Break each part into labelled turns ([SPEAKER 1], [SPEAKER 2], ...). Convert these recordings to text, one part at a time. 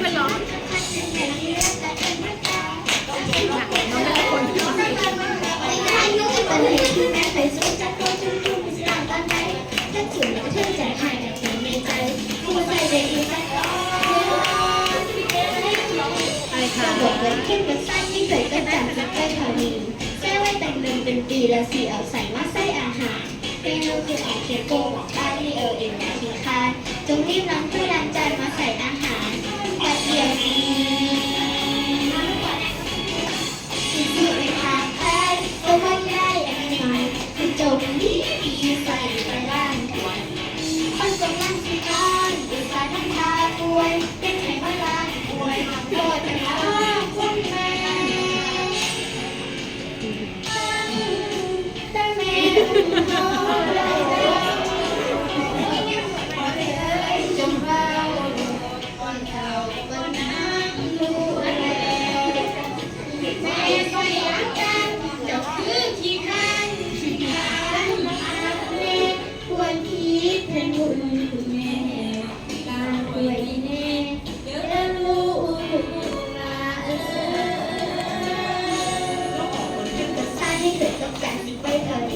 [SPEAKER 1] เป็นหรอขึ้นมาสร้างที่เกิก็จากนักเตะชาวนีแค่ไวแตงเดิมเป็นปีละสีเอาใส่มาไส้อาหารเมนูคืออาเทโกอาลีเอลอ็นอาคิคาจงรีบล้างถ้วยล้างจานมาใส่อาหาร can have ให้เกิดต้องการซิปไว้เลย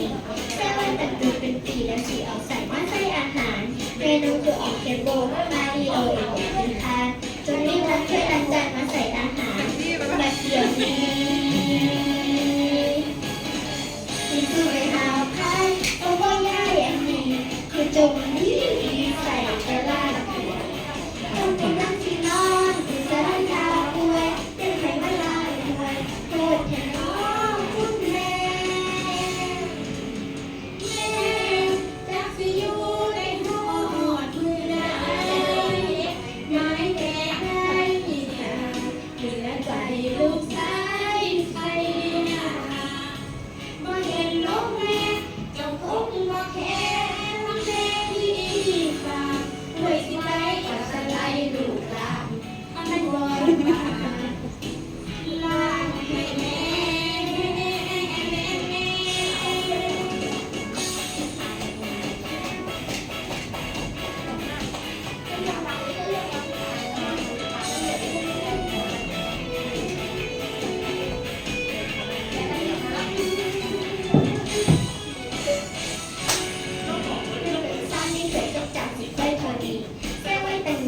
[SPEAKER 1] แม่ว่านตัดตัวเป็นปีแล้วสีออกใส่บ้าใส่อาหารเมนูองตัวออกเทโบมาดิโอเอ็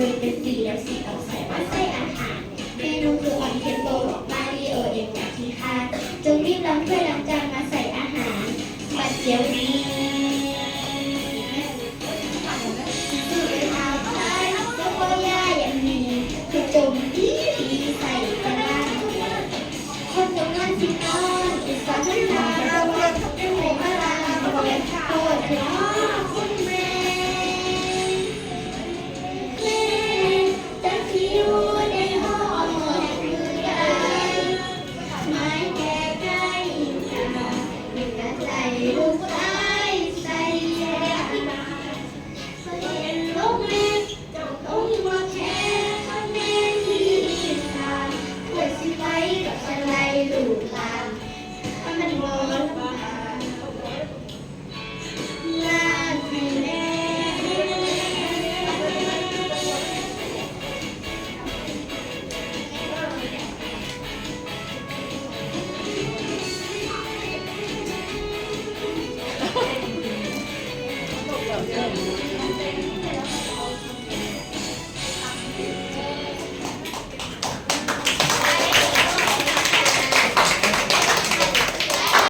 [SPEAKER 1] มือเป็นสี่เหลี่ยมสีต้องใส่มาใส่อาหารเมนูคือออนเทนโตบอกมาริโอเอ็มกับที่ค่ะจงรีบล้างถ้วยล้างจานมาใส่อาหารบัดเดี๋ยวนี้